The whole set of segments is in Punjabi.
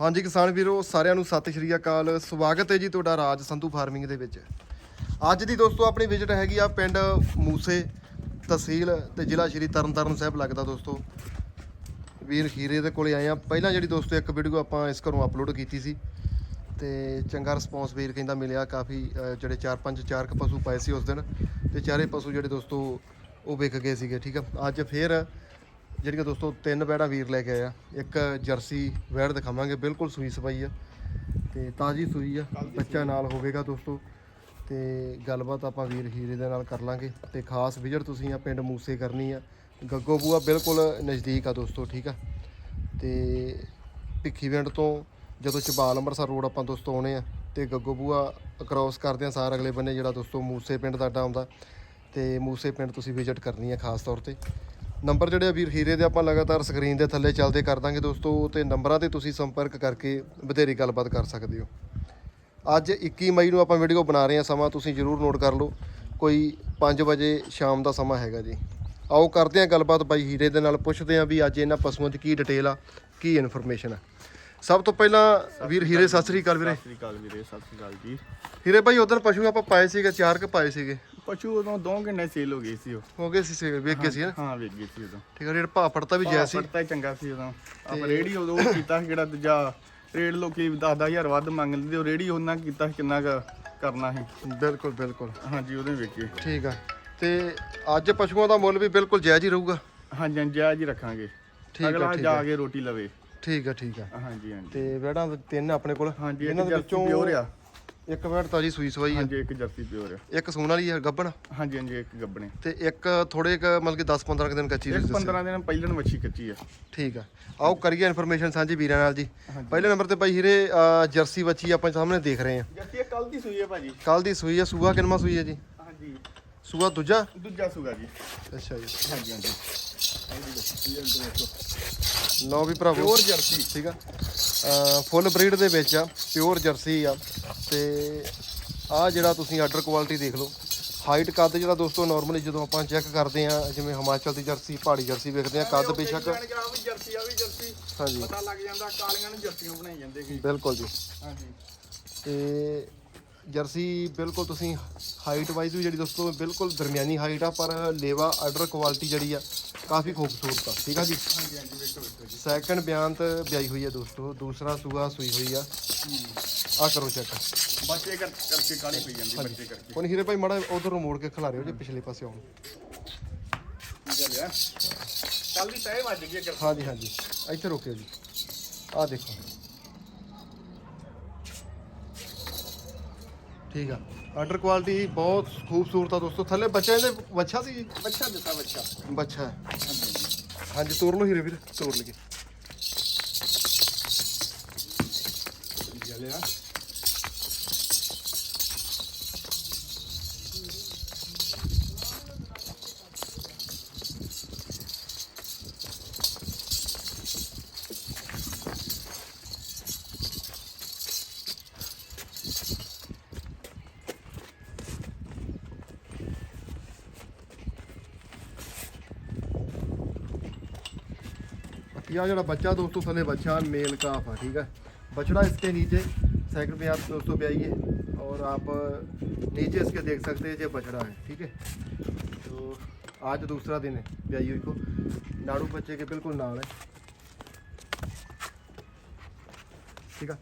ਹਾਂਜੀ ਕਿਸਾਨ ਵੀਰੋ, ਸਾਰਿਆਂ ਨੂੰ ਸਤਿ ਸ਼੍ਰੀ ਅਕਾਲ। ਸਵਾਗਤ ਹੈ ਜੀ ਤੁਹਾਡਾ ਰਾਜ ਸੰਧੂ ਫਾਰਮਿੰਗ ਦੇ ਵਿੱਚ। ਅੱਜ ਦੀ ਦੋਸਤੋ ਆਪਣੀ ਵਿਜ਼ਿਟ ਹੈਗੀ ਆ ਪਿੰਡ ਮੂਸੇ ਤਹਿਸੀਲ ਤੇ ਜ਼ਿਲ੍ਹਾ ਸ਼੍ਰੀ ਤਰਨਤਾਰਨ ਸਾਹਿਬ ਲੱਗਦਾ ਦੋਸਤੋ। ਵੀਰ ਖੀਰੇ ਦੇ ਕੋਲੇ ਆਏ ਆ। ਪਹਿਲਾਂ ਜਿਹੜੀ ਦੋਸਤੋ ਇੱਕ ਵੀਡੀਓ ਆਪਾਂ ਇਸ ਘਰੋਂ ਅਪਲੋਡ ਕੀਤੀ ਸੀ ਤੇ ਚੰਗਾ ਰਿਸਪੌਂਸ ਵੀਰ ਕਹਿੰਦਾ ਮਿਲਿਆ। ਕਾਫੀ ਜਿਹੜੇ 4-5 ਚਾਰ ਕੁ ਪਸ਼ੂ ਪਾਏ ਸੀ ਉਸ ਦਿਨ ਤੇ ਚਾਰੇ ਪਸ਼ੂ ਜਿਹੜੇ ਦੋਸਤੋ ਉਹ ਵਿਕ ਗਏ ਸੀਗੇ, ਠੀਕ ਆ। ਅੱਜ ਫੇਰ ਜਿਹੜੀਆਂ ਦੋਸਤੋ ਤਿੰਨ ਵੈੜਾਂ ਵੀਰ ਲੈ ਕੇ ਆਇਆ ਇੱਕ ਜਰਸੀ ਵੈੜ ਦਿਖਾਵਾਂਗੇ ਬਿਲਕੁਲ ਸੂਈ ਸਪਾਈ ਆ। ਤੇ ਤਾਜੀ ਸੂਈ ਆ ਬੱਚਾ ਨਾਲ ਹੋਵੇਗਾ ਦੋਸਤੋ। ਤੇ ਗੱਲਬਾਤ ਆਪਾਂ ਵੀਰ ਹੀਰੇ ਦੇ ਨਾਲ ਕਰ ਲਾਂਗੇ। ਤੇ ਖਾਸ ਵਿਜ਼ਿਟ ਤੁਸੀਂ ਆ ਪਿੰਡ ਮੂਸੇ ਕਰਨੀ ਆ। ਗੱਗੋ ਬੂਆ ਬਿਲਕੁਲ ਨਜ਼ਦੀਕ ਆ ਦੋਸਤੋ ਠੀਕ ਆ? ਤੇ ਭਿੱਖੀਵਿੰਡ ਤੋਂ ਜਦੋਂ ਚਬਾਲ ਅੰਮ੍ਰਿਤਸਰ ਰੋਡ ਆਪਾਂ ਦੋਸਤੋ ਆਉਣੇ ਆ ਤੇ ਗੱਗੋ ਬੂਆ ਕ੍ਰਾਸ ਕਰਦੇ ਆ ਸਾਰ ਅਗਲੇ ਬੰਨੇ ਜਿਹੜਾ ਦੋਸਤੋ ਮੂਸੇ ਪਿੰਡ ਦਾ ਅੱਡਾ ਆਉਂਦਾ। ਤੇ ਮੂਸੇ ਪਿੰਡ ਤੁਸੀਂ ਵਿਜ਼ਿਟ ਕਰਨੀ ਆ ਖਾਸ ਤੌਰ ਤੇ। ਨੰਬਰ ਜਿਹੜੇ ਆ ਵੀਰ ਹੀਰੇ ਦੇ ਆਪਾਂ ਲਗਾਤਾਰ ਸਕਰੀਨ ਦੇ ਥੱਲੇ ਚੱਲਦੇ ਕਰ ਦਾਂਗੇ ਦੋਸਤੋ ਤੇ ਨੰਬਰਾਂ ਤੇ ਤੁਸੀਂ ਸੰਪਰਕ ਕਰਕੇ ਬਥੇਰੀ ਗੱਲਬਾਤ ਕਰ ਸਕਦੇ ਹੋ। ਅੱਜ 21 ਮਈ ਨੂੰ ਆਪਾਂ ਵੀਡੀਓ ਬਣਾ ਰਹੇ ਹਾਂ ਸਮਾਂ ਤੁਸੀਂ ਜਰੂਰ ਨੋਟ ਕਰ ਲਓ। ਕੋਈ 5 ਵਜੇ ਸ਼ਾਮ ਦਾ ਸਮਾਂ ਹੈਗਾ ਜੀ। ਆਓ ਕਰਦੇ ਹਾਂ ਗੱਲਬਾਤ ਬਾਈ ਹੀਰੇ ਦੇ ਨਾਲ ਪੁੱਛਦੇ ਹਾਂ ਵੀ ਅੱਜ ਇਹਨਾਂ ਪਸ਼ੂਆਂ 'ਚ ਕੀ ਡਿਟੇਲ ਆ ਕੀ ਇਨਫੋਰਮੇਸ਼ਨ ਆ। ਸਭ ਤੋਂ ਪਹਿਲਾਂ ਵੀਰ ਹੀਰੇ ਸਤਿ ਸ੍ਰੀ ਅਕਾਲ ਵੀਰੇ। ਸਤਿ ਸ੍ਰੀ ਅਕਾਲ ਵੀਰੇ ਸਤਿ ਸ੍ਰੀ ਅਕਾਲ ਜੀ। ਹੀਰੇ ਭਾਈ ਉਧਰ ਪਸ਼ੂ ਆਪਾਂ ਪਾਏ ਸੀਗੇ ਚਾਰ ਕ ਪਾਏ ਸੀਗੇ। ਪਸ਼ੂ ਉਦੋਂ 2 ਘੰਟੇ ਸੇਲ ਹੋ ਗਈ ਸੀ ਉਹ। ਹੋ ਗਏ ਸੀ ਸੀਗੇ ਵੇਖ ਗਏ ਸੀ ਨਾ? ਹਾਂ ਵੇਚ ਗਈ ਸੀ ਉਦੋਂ। ਠੀਕ ਆ ਰੇਟ ਭਾਅ ਫੜਤਾ ਵੀ ਜੈ ਸੀ। ਪੜਤਾ ਚੰਗਾ ਸੀ ਉਦੋਂ। ਆਪਾਂ ਰੇੜੀ ਉਦੋਂ ਉਹ ਕੀਤਾ ਜਿਹੜਾ ਦੂਜਾ ਰੇਡ ਲੋਕੀ 10-10000 ਵੱਧ ਮੰਗਦੇ ਤੇ ਉਹ ਰੇੜੀ ਉਹਨਾਂ ਕੀਤਾ ਕਿੰਨਾ ਕਰਨਾ ਸੀ। ਬਿਲਕੁਲ ਬਿਲਕੁਲ। ਹਾਂਜੀ ਉਹਦੇ ਵੇਚੇ ਠੀਕ ਆ। ਤੇ ਅੱਜ ਪਸ਼ੂਆਂ ਦਾ ਮੁੱਲ ਵੀ ਬਿਲਕੁਲ ਜਾਇਜ਼ ਹੀ ਰਹੂਗਾ। ਹਾਂਜੀ ਜਾਇਜ਼ ਹੀ ਰੱਖਾਂਗੇ। ਠੀਕ ਆ, ਅਗਲਾ ਜਾ। ਕੇ ਰੋਟੀ ਲਵੇ। ਠੀਕ ਆ ਠੀਕ ਆ। ਹਾਂਜੀ ਹਾਂਜੀ। ਤੇ ਵੈੜਾਂ ਤਿੰਨ ਆਪਣੇ ਕੋਲ। ਹਾਂਜੀ ਇਹਨਾਂ ਦੇ ਵਿੱਚੋਂ ਪਿਓਰ ਆ। ਇੱਕ ਵੈੜ ਤਾਜੀ ਸੂਈ ਸਵਾਈ ਆ ਹਾਂਜੀ ਇੱਕ ਜਰਸੀ ਪਿਓਰ ਆ ਇੱਕ ਸੂਣ ਵਾਲੀ ਆ ਗੱਬਣ? ਹਾਂਜੀ ਹਾਂਜੀ ਇੱਕ ਗੱਬਣੇ ਤੇ ਇੱਕ ਥੋੜੇ ਕ ਮਤਲਬ ਕਿ 10 15 ਦਿਨ ਕੱਚੀ ਇੱਕ ਰਹੀ 15 ਦਿਨ ਪਹਿਲਣ ਮੱਛੀ ਕੱਚੀ ਆ ਠੀਕ ਆ। ਆਓ ਕਰੀਏ ਇਨਫੋਰਮੇਸ਼ਨ ਸਾਂਝੀ ਵੀਰਾਂ ਨਾਲ ਜੀ। ਪਹਿਲੇ ਨੰਬਰ ਤੇ ਬਾਈ ਹੀਰੇ ਜਰਸੀ ਬੱਚੀ ਆਪਾਂ ਸਾਹਮਣੇ ਦੇਖ ਰਹੇ ਆ ਜਰਸੀ ਕੱਲ ਦੀ ਸੂਈ ਹੈ ਭਾਜੀ। ਕੱਲ ਦੀ ਸੂਈ ਆ ਸੂਆ ਕਿੰਨਵਾਂ ਸੂਈ ਆ ਜੀ? ਹਾਂਜੀ। ਸੂਆ ਦੂਜਾ? ਦੂਜਾ ਸੂਗਾ ਜੀ। ਅੱਛਾ ਜੀ। ਹਾਂਜੀ ਹਾਂਜੀ। ਲਓ ਵੀ ਭਰਾਵੋ। Pure jersey. ਠੀਕ ਆ। ਫੁੱਲ ਬਰੀਡ ਦੇ ਵਿੱਚ ਆ ਪਿਓਰ ਜਰਸੀ ਆ ਤੇ ਆ ਜਿਹੜਾ ਤੁਸੀਂ ਆਰਡਰ ਕੁਆਲਿਟੀ ਦੇਖ ਲਓ ਹਾਈਟ ਕੱਦ ਜਿਹੜਾ ਦੋਸਤੋ ਨਾਰਮਲੀ ਜਦੋਂ ਆਪਾਂ ਚੈੱਕ ਕਰਦੇ ਆ ਜਿਵੇਂ ਹਿਮਾਚਲ ਦੀ ਜਰਸੀ ਪਹਾੜੀ ਜਰਸੀ ਵੇਖਦੇ ਆ ਕੱਦ ਬੇਸ਼ੱਕ ਆ ਵੀ ਜਰਸੀ ਆ ਵੀ ਜਰਸੀ ਹਾਂਜੀ। ਪਤਾ ਲੱਗ ਜਾਂਦਾ ਕਾਲੀਆਂ ਨੂੰ ਜਰਸੀਆਂ ਬਣਾਈ ਜਾਂਦੇ ਕੀ ਬਿਲਕੁਲ ਜੀ। ਹਾਂਜੀ। ਤੇ ਜਰਸੀ ਬਿਲਕੁਲ ਤੁਸੀਂ ਹਾਈਟ ਵਾਈਜ਼ ਵੀ ਜਿਹੜੀ ਦੋਸਤੋ ਬਿਲਕੁਲ ਦਰਮਿਆਨੀ ਹਾਈਟ ਆ ਪਰ ਲੇਵਾ ਆਰਡਰ ਕੁਆਲਿਟੀ ਜਿਹੜੀ ਆ ਕਾਫੀ ਖੂਬਸੂਰਤ ਆ ਠੀਕ ਆ ਜੀ? ਹਾਂਜੀ ਹਾਂਜੀ ਵੇਖੋ ਵੇਖੋ ਜੀ ਸੈਕੰਡ ਬਿਆਨ ਤੇ ਵਿਆਹੀ ਹੋਈ ਆ ਦੋਸਤੋ ਦੂਸਰਾ ਸੂਆ ਸੂਈ ਹੋਈ ਆ। ਆ ਕਰੋ ਚੈੱਕ ਬੱਚੇ ਕਰ ਕਰਕੇ ਕਾਲੀ ਪਈ ਜਾਂਦੀ ਬੱਚੇ ਕਰਕੇ। ਹੁਣ ਹੀਰੇ ਭਾਈ ਮਾੜਾ ਉਧਰ ਨੂੰ ਮੋੜ ਕੇ ਖਿਲਾਰਿਓ ਜੀ ਪਿਛਲੇ ਪਾਸੇ ਆਉਣ। ਕੱਲ ਦੀ ਤੈ ਵੱਜ ਗਈ ਕਰ ਹਾਂਜੀ ਹਾਂਜੀ। ਇੱਥੇ ਰੋਕਿਓ ਜੀ। ਆ ਦੇਖੋ। ਠੀਕ ਆ। ਆਰਡਰ ਕੁਆਲਿਟੀ ਬਹੁਤ ਖੂਬਸੂਰਤ ਆ ਦੋਸਤੋ। ਥੱਲੇ ਬੱਚਾ ਇਹਦੇ ਬੱਚਾ ਸੀ ਬੱਚਾ ਦਿੱਤਾ ਬੱਚਾ ਬੱਚਾ ਹੈ ਹਾਂਜੀ। ਹਾਂਜੀ ਤੋੜ ਲਓ ਹੀਰੇ ਵੀਰ ਤੋੜ ਲਈਏ। ਕੀ ਗੱਲ ਆ यह जरा बच्चा दोस्तों थले बच्चा मेल काफ है ठीक है बछड़ा इसके नीचे सेकंड में आप दोस्तों पे आइए और आप नीचे इसके देख सकते हैं ये बछड़ा है ठीक है तो आज दूसरा दिन है ब्याई हुई को नाड़ू बच्चे के बिल्कुल नाल है ਠੀਕ ਆ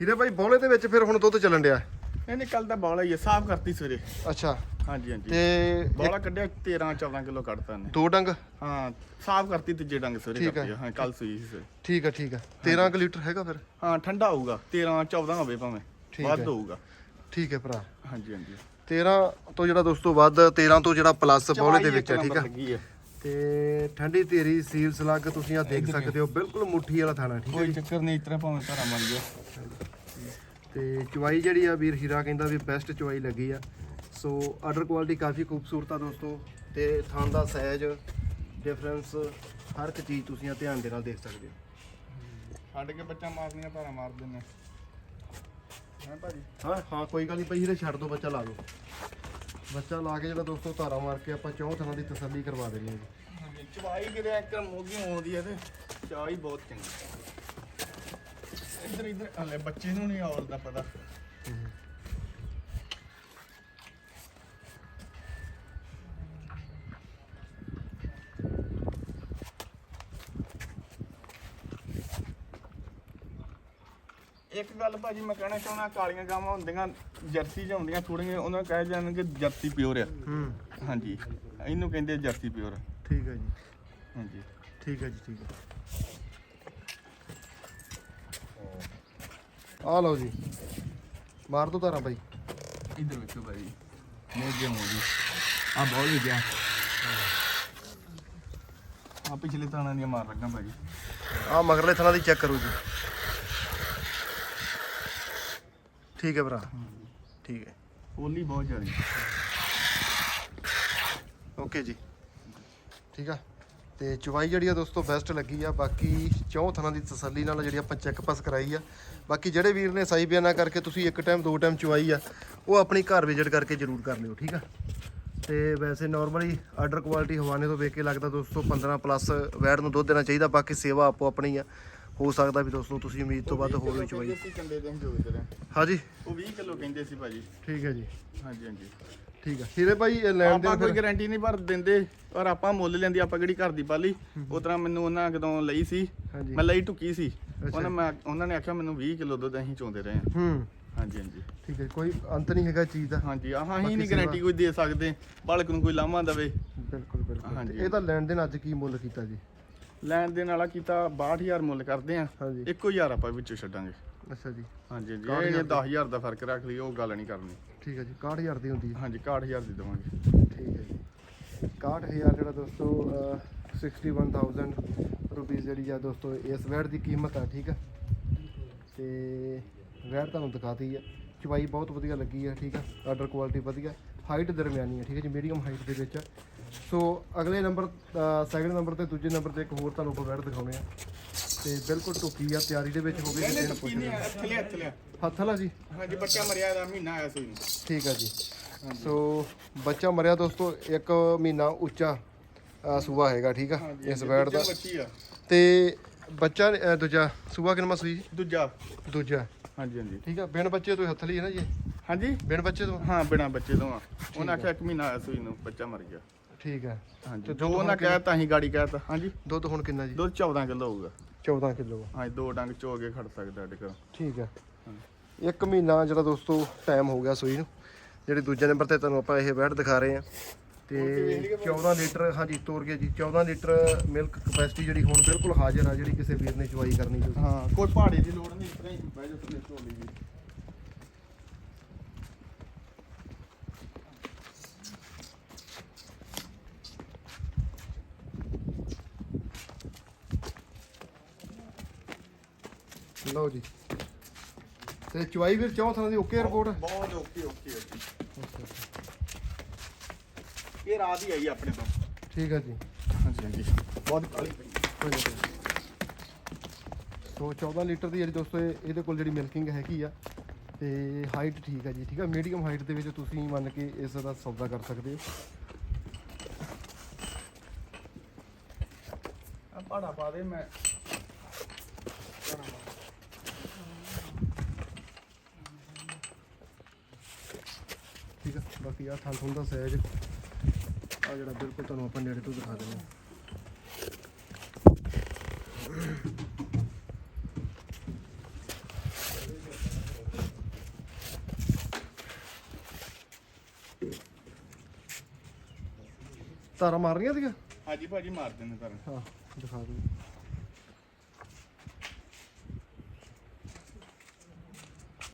ਹੀਰੇ ਭਾਈ ਬੌਲੇ ਦੇ ਵਿੱਚ ਫਿਰ ਹੁਣ ਦੁੱਧ ਚੱਲਣ ਡਿਆ ਇਹਨੇ ਕੱਲ ਦਾ ਬੌਲਾ ਹੀ ਆ ਸਾਫ਼ ਕਰਤੀ ਸਵੇਰੇ ਅੱਛਾ ਹਾਂਜੀ ਹਾਂਜੀ। ਤੇ ਬੌਲਾ ਕੱਢਿਆ 13 14 ਕਿਲੋ ਕੱਢਤਾ ਨੇ ਦੋ ਡੰਗ? ਹਾਂ ਸਾਫ਼ ਕਰਤੀ ਤੀਜੇ ਡੰਗ ਸਵੇਰੇ ਠੀਕ ਕਰਤੀ ਹੈ। ਆ। ਹਾਂ ਕੱਲ ਸੂਈ ਸੀ ਸਵੇਰੇ। ਠੀਕ ਆ ਠੀਕ ਆ। 13 ਕੁ ਲੀਟਰ ਹੈਗਾ ਫਿਰ? ਹਾਂ ਠੰਡਾ ਹੋਊਗਾ। 13 14 ਹੋਵੇ ਭਾਵੇਂ। ਠੀਕ ਵੱਧ ਹੈ। ਹੋਊਗਾ। ਠੀਕ ਹੈ ਭਰਾ। ਹਾਂਜੀ ਹਾਂਜੀ। 13 ਤੋਂ ਜਿਹੜਾ ਦੋਸਤੋ ਵੱਧ 13 ਤੋਂ ਜਿਹੜਾ ਪਲੱਸ ਬੌਲੇ ਦੇ ਵਿੱਚ ਹੈ ਠੀਕ ਆ। ਲੱਗੀ ਆ। ਤੇ ਠੰਡੀ ਧੀਰੀ ਸੀਲ ਸਲੱਗ ਤੁਸੀਂ ਆ ਦੇਖ ਸਕਦੇ ਹੋ। ਬਿਲਕੁਲ ਮੁੱਠੀ ਵਾਲਾ ਥਾਣਾ ਠੀਕ ਹੈ ਕੋਈ ਚੱਕਰ ਨਹੀਂ ਇਤਰਾ ਭਾਵੇਂ ਧਾਰਾ ਬਣ ਗਿਆ। ਤੇ ਚੁਆਈ ਜਿਹੜੀ ਆ ਵੀਰ ਹੀਰਾ ਕਹਿੰਦਾ ਵੀ ਬੈਸਟ ਚੁਆਈ ਲੱਗੀ ਆ। ਸੋ ਆਰਡਰ ਕੁਆਲਿਟੀ ਕਾਫੀ ਖੂਬਸੂਰਤ ਆ ਦੋਸਤੋ ਤੇ ਥਾਂ ਦਾ ਸਾਈਜ਼ ਡਿਫਰੈਂਸ ਹਰ ਇੱਕ ਚੀਜ਼ ਤੁਸੀਂ ਆ ਧਿਆਨ ਦੇ ਨਾਲ ਦੇਖ ਸਕਦੇ ਹੋ। ਛੱਡ ਕੇ ਬੱਚਾ ਮਾਰਨੀਆਂ ਧਾਰਾ ਮਾਰ ਦਿੰਨੇ ਹਾਂ ਭਾਜੀ? ਹਾਂ ਹਾਂ ਕੋਈ ਗੱਲ ਨਹੀਂ ਪਈ ਹੀਰੇ ਛੱਡ ਦੋ ਬੱਚਾ ਲਾ ਲਓ ਬੱਚਾ ਲਾ ਕੇ ਜਿਹੜਾ ਦੋਸਤੋ ਧਾਰਾ ਮਾਰ ਕੇ ਆਪਾਂ ਚੌਂ ਥਾਂ ਦੀ ਤਸੱਲੀ ਕਰਵਾ ਦੇਣੀ ਹੈ ਜੀ। ਚਵਾਈ ਕਿਤੇ ਇੱਕ ਮੋਗੀ ਆਉਂਦੀ ਹੈ ਤੇ ਚਾਹ ਹੀ ਬਹੁਤ ਚੰਗੀ। ਇੱਧਰ ਇੱਧਰ ਹਲੇ ਬੱਚੇ ਨੂੰ ਨਹੀਂ ਔਰ ਦਾ ਪਤਾ। ਇੱਕ ਗੱਲ ਭਾਜੀ ਮੈਂ ਕਹਿਣਾ ਚਾਹੁੰਦਾ ਕਾਲੀਆਂ ਗਾਵਾਂ ਹੁੰਦੀਆਂ ਜਰਸੀ ਹੁੰਦੀਆਂ ਥੋੜੀਆਂ ਉਹਨਾਂ ਨੂੰ ਕਹਿ ਜਾਣਗੇ ਜਰਸੀ ਪਿਓਰ ਆ। ਹੂੰ। ਹਾਂਜੀ। ਇਹਨੂੰ ਕਹਿੰਦੇ ਜਰਸੀ ਪਿਓਰ ਠੀਕ ਹੈ ਜੀ। ਹਾਂਜੀ। ਠੀਕ ਹੈ ਜੀ ਠੀਕ ਹੈ ਆ ਲਓ ਜੀ। ਮਾਰ ਦੋ ਧਾਰਾਂ ਬਾਈ। ਇੱਧਰ ਵੇਖੋ ਭਾਜੀ। ਮੋਗੇ ਮੋਗੇ ਆ ਬਹੁਤ ਵੀ ਗਿਆ ਆ ਪਿਛਲੇ ਤਾਣਾ ਦੀਆਂ ਮਾਰ ਲੱਗਾ ਭਾਜੀ। ਆ ਮਗਰਲੇ ਥਣਾ ਦੀ ਚੈੱਕ ਕਰੋ ਜੀ। ਠੀਕ ਹੈ ਭਰਾ। ਠੀਕ ਹੈ। ਓਲੀ ਬਹੁਤ ਜ਼ਿਆਦੀ। ਓਕੇ ਜੀ। ਠੀਕ ਆ। ਤੇ ਚੁਵਾਈ ਜਿਹੜੀ ਆ ਦੋਸਤੋ ਬੈਸਟ ਲੱਗੀ ਆ। ਬਾਕੀ ਚੌਂ ਥਣਾ ਦੀ ਤਸੱਲੀ ਨਾਲ ਜਿਹੜੀ ਆਪਾਂ ਚੈੱਕ ਪਾਸ ਕਰਾਈ ਆ। ਬਾਕੀ ਜਿਹੜੇ ਵੀਰ ਨੇ ਸਾਈ ਬਿਆਨਾ ਕਰਕੇ ਤੁਸੀਂ ਇੱਕ ਟਾਈਮ ਦੋ ਟਾਈਮ ਚੁਵਾਈ ਆ ਉਹ ਆਪਣੀ ਘਰ ਵਿਜ਼ਿਟ ਕਰਕੇ ਜ਼ਰੂਰ ਕਰ ਲਿਓ ਠੀਕ ਆ? ਤੇ ਵੈਸੇ ਨਾਰਮਲੀ ਆਰਡਰ ਕੁਆਲਿਟੀ ਹਵਾਨੇ ਤੋਂ ਵੇਖ ਕੇ ਲੱਗਦਾ ਦੋਸਤੋ 15 ਪਲੱਸ ਵੈਟ ਨੂੰ ਦੁੱਧ ਦੇਣਾ ਚਾਹੀਦਾ। ਬਾਕੀ ਸੇਵਾ ਆਪੋ ਆਪਣੀ ਆ। ਹੋ ਸਕਦਾ ਵੀ ਦੋਸਤੋ ਤੁਸੀਂ ਉਮੀਦ ਤੋਂ ਵੱਧ ਹੋਰ ਵੀ ਚੁਵਾਈ ਸੀ ਕੰਡੇ ਦੇ ਜੋ ਇਧਰ ਹਾਂਜੀ। ਉਹ 20 ਕਿਲੋ ਕਹਿੰਦੇ ਸੀ ਭਾਜੀ। ਠੀਕ ਹੈ ਜੀ। ਹਾਂਜੀ ਹਾਂਜੀ। ਠੀਕ ਆ ਹੀਰੇ ਭਾਈ ਇਹ ਲੈਣ ਆਪਾਂ ਦੇ ਕੋਈ ਗਾਰੰਟੀ ਨਹੀਂ ਪਰ ਦਿੰਦੇ ਪਰ ਆਪਾਂ ਮੁੱਲ ਲੈਂਦੀ ਆਪਾਂ ਕਿਹੜੀ ਘਰ ਦੀ ਪਾਲੀ। ਉਸ ਤਰ੍ਹਾਂ ਮੈਨੂੰ ਉਹਨਾਂ ਕਦੋਂ ਲਈ ਸੀ। ਹਾਂਜੀ। ਮੈਂ ਲਈ ਟੁੱਕੀ ਸੀ। ਉਹਨਾਂ ਮੈਂ ਉਹਨਾਂ ਨੇ ਆਖਿਆ ਮੈਨੂੰ 20 ਕਿਲੋ ਦੁੱਧ ਅਸੀਂ ਚੋਂਦੇ ਰਹੇ ਹਾਂ। ਹੂੰ। ਹਾਂਜੀ ਹਾਂਜੀ। ਠੀਕ ਹੈ ਕੋਈ ਅੰਤ ਨਹੀਂ ਹੈਗਾ ਚੀਜ਼ ਦਾ। ਹਾਂਜੀ ਆਹ ਹੀ ਨਹੀਂ ਗਾਰੰਟੀ ਕੋਈ ਦੇ ਸਕਦੇ। ਬਾਲਕ ਨੂੰ ਕੋਈ ਲਾਮਾ ਦਵੇ। ਬਿਲਕੁਲ ਬਿਲਕੁਲ। ਹਾਂਜੀ। ਤੇ ਇਹਦਾ ਲੈਣ ਦੇਣ ਅੱਜ ਕੀ ਮੁੱਲ ਕੀਤਾ ਜੀ? ਲੈਣ ਦੇ ਨਾਲਾ ਕੀਤਾ 62000 ਮੁੱਲ ਕਰਦੇ ਆ। ਹਾਂਜੀ। ਇੱਕੋ ਹਜ਼ਾਰ ਆਪਾਂ ਵਿੱਚੋਂ ਛੱਡਾਂਗੇ। ਅੱਛਾ ਜੀ। ਹਾਂਜੀ 61,000 ਇਹ 10000 ਦਾ? ਫ਼ਰਕ ਰੱਖ ਲਈ ਉਹ ਗੱਲ ਨਹੀਂ ਕਰਨੀ। ਠੀਕ ਹੈ ਜੀ 61000 ਦੀ ਹੁੰਦੀ ਹੈ। ਹਾਂਜੀ 61000 ਦੀ ਦੇਵਾਂਗੇ। ਠੀਕ ਹੈ ਜੀ। 61000 ਜਿਹੜਾ ਦੋਸਤੋ ਅਹ, 61000 ਰੁਪਏ ਜਿਹੜੀ ਆ ਦੋਸਤੋ ਇਸ ਵੈਟ ਦੀ ਕੀਮਤ ਆ ਠੀਕ ਆ? ਤੇ ਵੈਟ ਤੁਹਾਨੂੰ ਦਿਖਾਤੀ ਆ। ਚਵਾਈ ਬਹੁਤ ਵਧੀਆ ਲੱਗੀ ਆ ਠੀਕ ਆ? ਆਰਡਰ ਕੁਆਲਿਟੀ ਵਧੀਆ। ਹਾਈਟ ਦਰਮਿਆਨੀ ਆ ਠੀਕ ਹੈ ਜੀ ਮੀਡੀਅਮ ਹਾਈਟ ਦੇ ਵਿੱਚ ਆ। ਸੋ ਅਗਲੇ ਨੰਬਰ ਸੈਕਿੰਡ ਨੰਬਰ ਤੇ ਦੂਜੇ ਨੰਬਰ ਤੇ ਇੱਕ ਹੋਰ ਤੁਹਾਨੂੰ ਵੈਟ ਦਿਖਾਉਣੇ ਆ ਤੇ ਬਿਲਕੁਲ ਟੁਕੀ ਆ ਤਿਆਰੀ ਦੇ ਵਿੱਚ ਹੋ ਗਈ ਇਹਨੇ ਤਾਂ ਪੀਨੇ ਆ ਥਲੇ ਥਲੇ ਹੱਥ ਵਾਲਾ ਜੀ? ਹਾਂਜੀ ਬੱਚਾ ਮਰਿਆ ਦਾ ਮਹੀਨਾ ਆਇਆ ਸੀ। ਠੀਕ ਆ ਜੀ। ਸੋ ਬੱਚਾ ਮਰਿਆ ਦੋਸਤੋ ਇੱਕ ਮਹੀਨਾ ਉੱਚਾ ਸੂਆ ਹੈਗਾ ਠੀਕ ਆ? ਇਸ ਵੈਟ ਦਾ। ਤੇ ਬੱਚਾ ਦੂਜਾ ਸੂਆ ਕਿੰਨਾ ਸੂਈ? ਦੂਜਾ। ਦੂਜਾ। ਹਾਂਜੀ ਹਾਂਜੀ। ਠੀਕ ਆ ਬਿਨ ਬੱਚੇ ਤੋਂ ਹੱਥ ਲਈ ਹੈ ਨਾ ਜੀ? ਹਾਂਜੀ। ਬਿਨ ਬੱਚੇ ਤੋਂ? ਹਾਂ ਬਿਨਾ ਬੱਚੇ ਤੋਂ ਆ। ਉਹਨਾਂ ਆਖਿਆ ਇੱਕ ਮਹੀਨਾ ਆਇਆ ਸੀ ਨੂੰ ਬੱਚਾ ਮਰ ਗਿਆ। ਠੀਕ ਹੈ। ਹਾਂਜੀ ਤੇ ਜੋ ਉਹਨਾਂ ਹੁਣ ਕਹਿਤਾ ਅਸੀਂ ਗਾੜੀ ਕਹਿਤਾ ਹਾਂਜੀ। ਦੁੱਧ ਹੁਣ ਕਿੰਨਾ ਜੀ? ਦੁੱਧ 14 ਕਿਲੋ ਹੋਊਗਾ। 14 ਕਿਲੋ ਹਾਂਜੀ ਦੋ ਡੰਗ ਚੋ ਕੇ ਖੜ ਸਕਦਾ ਸਾਡੇ ਕੋਲ ਠੀਕ ਹੈ। ਇੱਕ ਮਹੀਨਾ ਜਿਹੜਾ ਦੋਸਤੋ ਟਾਈਮ ਹੋ ਗਿਆ ਸੂਈ ਨੂੰ ਜਿਹੜੀ ਦੂਜੇ ਨੰਬਰ ਤੇ ਤੁਹਾਨੂੰ ਆਪਾਂ ਇਹ ਵੈਟ ਦਿਖਾ ਰਹੇ ਆ ਤੇ 14 ਲੀਟਰ ਹਾਂਜੀ ਤੋਰ ਗਿਆ ਜੀ 14 ਲੀਟਰ ਮਿਲਕ ਕਪੈਸਿਟੀ ਜਿਹੜੀ ਹੁਣ ਬਿਲਕੁਲ ਹਾਜ਼ਰ ਆ ਜਿਹੜੀ ਕਿਸੇ ਵੀਰ ਨੇ ਚਵਾਈ ਕਰਨੀ ਤੁਸੀਂ। ਹਾਂ ਕੋਈ ਪਹਾੜੇ ਦੀ ਲੋੜ ਨਹੀਂ ਇਸ ਤਰ੍ਹਾਂ ਹੀ ਬਹਿ ਜਾ ਥੱਲੇ ਢੋਲੀ ਜੀ ਲਓ ਜੀ। ਤੇ ਚਵਾਈ ਵੀਰ ਚੌਥਾਂ ਦੀ ਓਕੇ ਰਿਪੋਰਟ ਬਹੁਤ ਓਕੇ ਓਕੇ ਇਹ ਰਾਤ ਹੀ ਆਈ ਆਪਣੇ ਤੋਂ। ਠੀਕ ਹੈ ਜੀ। ਹਾਂਜੀ ਹਾਂਜੀ। ਬਹੁਤ ਕਾਲੀ ਪਈ। ਕੋਈ। ਸੋ 14 ਲੀਟਰ ਦੀ ਜਿਹੜੀ ਦੋਸਤੋ ਇਹ- ਇਹਦੇ ਕੋਲ ਜਿਹੜੀ ਮਿਲਕਿੰਗ ਹੈਗੀ ਆ ਤੇ ਹਾਈਟ ਠੀਕ ਹੈ ਜੀ ਠੀਕ ਹੈ ਮੀਡੀਅਮ ਹਾਈਟ ਦੇ ਵਿੱਚ ਤੁਸੀਂ ਮੰਨ ਕੇ ਇਸ ਦਾ ਸੌਦਾ ਕਰ ਸਕਦੇ ਹੋ। ਆ ਪਹਾੜਾ ਪਾ ਦੇ ਮੈਂ ਠੀਕ ਆ ਬਾਕੀ ਆ ਥਾਂ ਥੁੰਦਾ ਸਾਈਜ਼ ਆ ਜਿਹੜਾ ਬਿਲਕੁਲ ਤੁਹਾਨੂੰ ਆਪਾਂ ਨੇੜੇ ਤੋਂ ਦਿਖਾ ਦਿੰਦੇ ਹਾਂ। ਤਾਰਾ ਮਾਰ ਰਹੀਆਂ ਸੀਗਾ ਹਾਂਜੀ ਭਾਜੀ ਮਾਰ ਦਿੰਦੇ ਪਰ ਹਾਂ ਦਿਖਾ ਦਿਓ।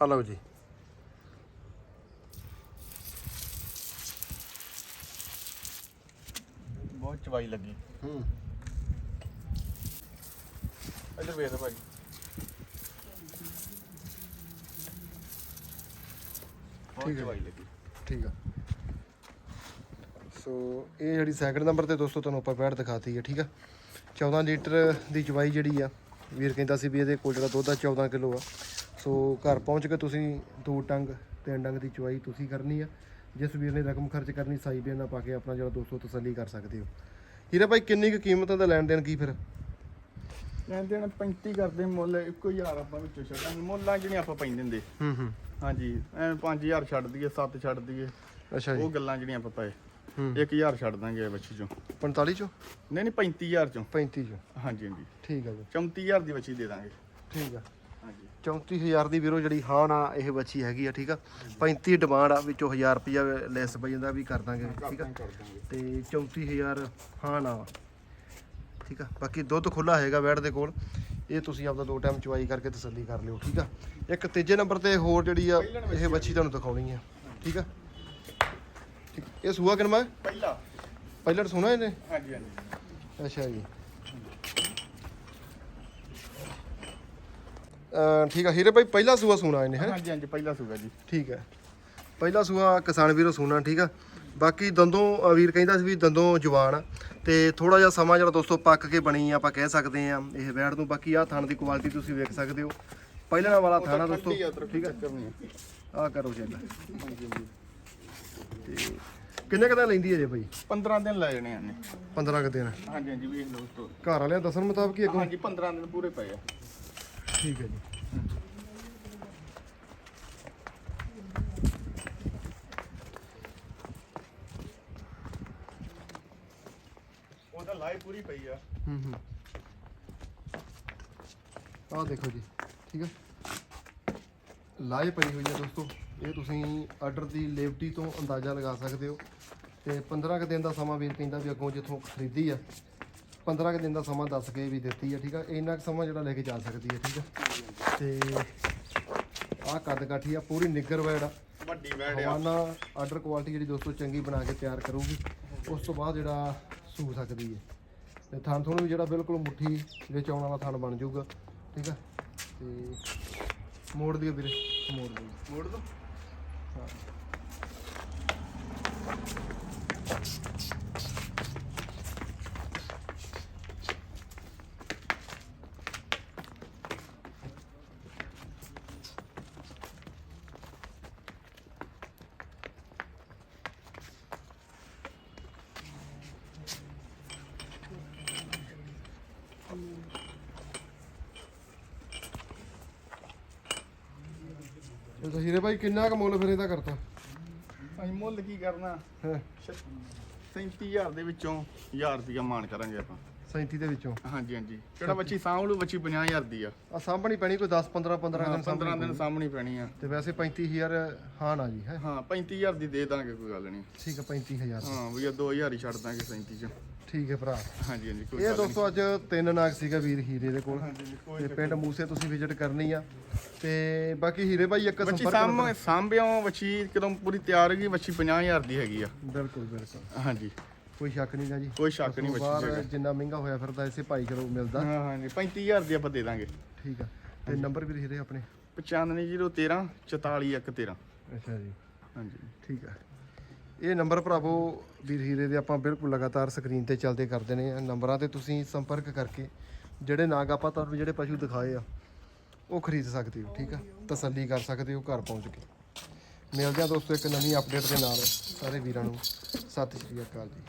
ਆ ਲਓ ਜੀ। ਬਹੁਤ ਚਵਾਈ ਲੱਗੀ। ਹੂੰ। ਇੱਧਰ ਵੇਖ ਬਹੁਤ ਠੀਕ ਹੈ। ਚਵਾਈ ਲੱਗੀ। ਠੀਕ ਆ। ਸੋ ਇਹ ਜਿਹੜੀ ਸੈਕਿੰਡ ਨੰਬਰ ਤੇ ਦੋਸਤੋ ਤੁਹਾਨੂੰ ਆਪਾਂ ਬੈਠ ਦਿਖਾਤੀ ਹੈ ਠੀਕ ਆ? 14 ਲੀਟਰ ਦੀ ਚਵਾਈ ਜਿਹੜੀ ਆ ਵੀਰ ਕਹਿੰਦਾ ਸੀ ਵੀ ਇਹਦੇ ਕੋਲ ਜਿਹੜਾ ਦੁੱਧ ਆ 14 ਕਿਲੋ ਆ। ਸੋ ਘਰ ਪਹੁੰਚ ਕੇ ਤੁਸੀਂ ਦੋ ਟੰਗ ਤਿੰਨ ਡੰਗ ਦੀ ਚਵਾਈ ਤੁਸੀਂ ਕਰਨੀ ਆ। ਜਿਸ ਵੀਰ ਨੇ ਰਕਮ ਖਰਚ ਕਰਨੀ ਸਾਈ ਬਿਆਨਾ ਪਾ ਕੇ ਆਪਣਾ ਜਿਹੜਾ ਦੋਸਤੋ ਤਸੱਲੀ ਕਰ ਸਕਦੇ ਹੋ। ਹੀਰਾ ਭਾਈ ਕਿੰਨੀ ਕੁ ਕੀਮਤ ਦਾ ਲੈਣ ਦੇਣ ਕੀ ਫਿਰ? ਕਹਿੰਦੇ ਨੇ 35 ਕਰਦੇ ਮੁੱਲ ਇੱਕੋ ਹਜ਼ਾਰ ਆਪਾਂ ਵਿੱਚੋਂ ਛੱਡਾਂਗੇ। ਮੁੱਲਾਂ ਜਿਹੜੇ ਆਪਾਂ ਪੈਂਦੇ ਹੁੰਦੇ। ਹੂੰ ਹੂੰ। ਹਾਂਜੀ ਐ 5000 ਛੱਡ ਦਈਏ 7 ਛੱਡ ਦਈਏ। ਅੱਛਾ ਜੀ। ਉਹ ਗੱਲਾਂ ਜਿਹੜੀਆਂ ਆਪਾਂ ਪਏ। ਹੂੰ। 1000 ਛੱਡ ਦਾਂਗੇ ਬੱਚੀ ਚੋਂ। 45 ਚੋਂ? ਨਹੀਂ ਨਹੀਂ 35000 ਚੋਂ। 35 ਚੋਂ। ਹਾਂਜੀ ਹਾਂਜੀ। ਠੀਕ ਹੈ ਜੀ। 34000 ਦੀ ਬੱਚੀ ਦੇ ਦਾਂਗੇ। ਠੀਕ ਆ। 34000 ਦੀ ਵੀਰੋ ਜਿਹੜੀ ਹਾਂ ਨਾ ਇਹ ਬੱਚੀ ਹੈਗੀ ਆ ਠੀਕ ਆ? 35 ਡਿਮਾਂਡ ਆ ਵਿੱਚੋਂ 1000 ਰੁਪਇਆ ਲੈਸ ਪਈ ਜਾਂਦਾ ਵੀ ਕਰ ਦਾਂਗੇ ਠੀਕ ਆ? ਤੇ 34000 ਹਾਂ ਨਾ। ਠੀਕ ਆ? ਬਾਕੀ ਦੁੱਧ ਖੁੱਲਾ ਹੈਗਾ ਵੈੜ ਦੇ ਕੋਲ ਇਹ ਤੁਸੀਂ ਆਪਦਾ ਦੋ ਟਾਈਮ ਚੁਆਈ ਕਰਕੇ ਤਸੱਲੀ ਕਰ ਲਿਓ ਠੀਕ ਆ? ਇੱਕ ਤੀਜੇ ਨੰਬਰ ਤੇ ਹੋਰ ਜਿਹੜੀ ਆ ਇਹ ਬੱਚੀ ਤੁਹਾਨੂੰ ਦਿਖਾਉਣੀ ਆ ਠੀਕ ਆ? ਇਹ ਸੂਆ ਕਿਨਮਾ ਪਹਿਲਾ। ਪਹਿਲਾਂ ਸੁਣਾ ਇਹਨੇ। ਹਾਂਜੀ ਹਾਂਜੀ। ਅੱਛਾ ਜੀ। ਠੀਕ ਆ ਹੀਰੇ ਭਾਈ ਪਹਿਲਾ ਸੂਆ ਸੁਣਾ ਇਹਨੇ ਹੈ? ਹਾਂਜੀ ਹਾਂਜੀ ਪਹਿਲਾ ਸੂਗਾ ਜੀ। ਠੀਕ ਹੈ ਪਹਿਲਾ ਸੂਆ ਕਿਸਾਨ ਵੀਰੋ ਸੁਣਾ ਠੀਕ ਆ। ਬਾਕੀ ਦੰਦੋਂ ਵੀਰ ਕਹਿੰਦਾ ਸੀ ਵੀ ਦੰਦੋਂ ਜਵਾਨ ਆ ਤੇ ਥੋੜਾ ਜਿਹਾ ਸਮਾਂ ਜਿਹੜਾ ਦੋਸਤੋ ਪੱਕ ਕੇ ਬਣੀ ਆ ਆਪਾਂ ਕਹਿ ਸਕਦੇ ਆ ਇਹ ਵੈੜ ਨੂੰ। ਬਾਕੀ ਆ ਥਣ ਦੀ ਕੁਆਲਿਟੀ ਤੁਸੀਂ ਵੇਖ ਸਕਦੇ ਹੋ। ਪਹਿਲਾਂ ਵਾਲਾ ਥਾਣਾ ਦੋਸਤੋ ਠੀਕ ਹੈ ਆ। ਕਰੋ ਹਾਂਜੀ ਤੇ ਕਿੰਨੇ ਕਦਾ ਲੈਂਦੀ ਹੈ ਜੇ ਭਾਈ? 15 ਦਿਨ ਲੈ ਜਾਣੇ ਆ ਨੇ 15 ਕ ਦਿਨ। ਹਾਂਜੀ ਹਾਂਜੀ ਵੇਖ ਲਓ ਸਟੋਰ ਘਰ ਵਾਲਿਆਂ ਦੱਸਣ ਮੁਤਾਬਕ ਹੀ ਅੱਗੋਂ। ਹਾਂਜੀ 15 ਦਿਨ ਪੂਰੇ ਪਏ ਆ। ਠੀਕ ਹੈ ਜੀ। ਉਹਦਾ ਲਾਈ ਪੂਰੀ ਪਈ ਆ। ਹੂੰ ਹੂੰ। ਆਹ ਦੇਖੋ ਜੀ ਠੀਕ ਹੈ ਲਾਏ ਪਈ ਹੋਈ ਹੈ ਦੋਸਤੋ। ਇਹ ਤੁਸੀਂ ਆਰਡਰ ਦੀ ਲੇਵਟੀ ਤੋਂ ਅੰਦਾਜ਼ਾ ਲਗਾ ਸਕਦੇ ਹੋ। ਤੇ 15 ਕੁ ਦਿਨ ਦਾ ਸਮਾਂ ਵੀਰ ਕਹਿੰਦਾ ਵੀ ਅੱਗੋਂ ਜਿੱਥੋਂ ਖਰੀਦੀ ਆ। 15 ਕੁ ਦਿਨ ਦਾ ਸਮਾਂ ਦੱਸ ਕੇ ਵੀ ਦਿੱਤੀ ਆ ਠੀਕ ਆ? ਇੰਨਾ ਕੁ ਸਮਾਂ ਜਿਹੜਾ ਲੈ ਕੇ ਜਾ ਸਕਦੀ ਹੈ ਠੀਕ ਆ? ਤੇ ਆਹ ਕੱਦ ਕਾਠੀ ਆ ਪੂਰੀ ਨਿੱਗਰ ਵੈੜ ਆ। ਵੱਡੀ ਵੈੜ ਆ। ਹਵਾਨਾ ਆਰਡਰ ਕੁਆਲਿਟੀ ਜਿਹੜੀ ਦੋਸਤੋ ਚੰਗੀ ਬਣਾ ਕੇ ਤਿਆਰ ਕਰੂਗੀ ਉਸ ਤੋਂ ਬਾਅਦ ਜਿਹੜਾ ਸੂ ਸਕਦੀ ਹੈ ਤੇ ਥਣ ਥਣ ਵੀ ਜਿਹੜਾ ਬਿਲਕੁਲ ਮੁੱਠੀ ਵਿੱਚ ਆਉਣ ਵਾਲਾ ਥਣ ਬਣ ਜਾਊਗਾ ਠੀਕ ਆ? ਤੇ ਮੋੜ ਦਿਓ ਵੀਰੇ ਮੋੜ ਦਿਓ। ਮੋੜ ਦੋ। ਤੇ ਤਾਂ ਹੀਰੇ ਭਾਈ ਕਿੰਨਾ ਕੁ ਮੁੱਲ ਫਿਰ ਇਹਦਾ ਕਰਤਾ? ਅਸੀਂ ਮੁੱਲ ਕੀ ਕਰਨਾ? ਹੈ? 37000 ਦੇ ਵਿੱਚੋਂ 1000 ਰੁਪਇਆ ਮਾਨ ਕਰਾਂਗੇ ਆਪਾਂ। 37 ਦੇ ਵਿੱਚੋਂ? ਹਾਂਜੀ ਹਾਂਜੀ। ਕਿਹੜਾ ਬੱਚੀ ਸਾਂਭਲੂ? ਬੱਚੀ 50000 ਦੀ ਆ। ਆ ਸਾਂਭਣੀ ਪੈਣੀ ਕੋਈ 10 15 15 ਦਿਨ 15 ਸਾਂਭਣੀ ਦਿਨ ਸਾਂਭਣੀ ਪੈਣੀ ਆ। ਤੇ ਵੈਸੇ 35000 ਹਾਂ ਨਾ ਜੀ ਹੈ? ਹਾਂ 35000 ਦੀ ਦੇ ਦਾਂਗੇ ਕੋਈ ਗੱਲ ਨਹੀਂ। ਠੀਕ ਹੈ 35000 ਹਾਂ ਵੀ ਇਹ 2000 ਹੀ ਛੱਡ ਦਾਂਗੇ 37 ਚ। ਠੀਕ ਹੈ ਭਰਾ। ਹਾਂਜੀ ਹਾਂਜੀ ਕੋਈ ਇਹ ਗੱਲ ਦੋਸਤੋ ਅੱਜ ਤਿੰਨ ਨਾਗ ਸੀਗਾ ਵੀਰ ਹੀਰੇ ਦੇ ਕੋਲ। ਹਾਂਜੀ ਕੋਈ ਤੇ ਪਿੰਡ ਮੂਸੇ ਤੁਸੀਂ ਵਿਜ਼ਿਟ ਕਰਨੀ ਆ। ਤੇ ਬਾਕੀ ਹੀਰੇ ਭਾਈ ਇੱਕ ਬੱਚੀ ਸੰਪਰਕ ਸਾਂਭ ਸਾਂਭਿਓ ਬੱਚੀ ਕਦੋਂ ਪੂਰੀ ਤਿਆਰ ਹੈਗੀ ਬੱਚੀ 50000 ਦੀ ਹੈਗੀ ਆ। ਬਿਲਕੁਲ ਬਿਲਕੁਲ। ਹਾਂਜੀ। ਕੋਈ ਸ਼ੱਕ ਨਹੀਂਗਾ ਜੀ। ਕੋਈ ਸ਼ੱਕ ਨਹੀਂ ਬੱਚੀ ਹੈਗਾ ਜਿੰਨਾ ਮਹਿੰਗਾ ਹੋਇਆ ਫਿਰਦਾ ਇਸੇ ਭਾਈ ਚਲੋ ਮਿਲਦਾ। ਹਾਂ ਹਾਂਜੀ 35000 ਦੀ ਆਪਾਂ ਦੇ ਦਾਂਗੇ। ਠੀਕ ਆ। ਤੇ ਨੰਬਰ ਵੀਰ ਹੀਰੇ ਆਪਣੇ? 95013 44113 ਅੱਛਾ ਜੀ। ਹਾਂਜੀ। ਠੀਕ ਆ। ਇਹ ਨੰਬਰ ਭਰਾਵੋ ਵੀਰ ਹੀਰੇ ਦੇ ਆਪਾਂ ਬਿਲਕੁਲ ਲਗਾਤਾਰ ਸਕਰੀਨ ਤੇ ਚੱਲਦੇ ਕਰਦੇ ਨੇ ਨੰਬਰਾਂ ਤੇ ਤੁਸੀਂ ਸੰਪਰਕ ਕਰਕੇ ਜਿਹੜੇ ਨਾਗ ਆਪਾਂ ਤੁਹਾਨੂੰ ਜਿਹੜੇ ਪਸ਼ੂ ਦਿਖਾਏ ਆ, ਉਹ ਖਰੀਦ ਸਕਦੇ ਹੋ, ਠੀਕ ਆ? ਤਸੱਲੀ ਕਰ ਸਕਦੇ ਹੋ, ਘਰ ਪਹੁੰਚ ਕੇ। ਮਿਲਦੇ ਆ ਦੋਸਤੋ ਇੱਕ ਨਵੀਂ ਅਪਡੇਟ ਦੇ ਨਾਲ। ਸਾਰੇ ਵੀਰਾਂ ਨੂੰ ਸਤਿ ਸ਼੍ਰੀ ਅਕਾਲ ਜੀ।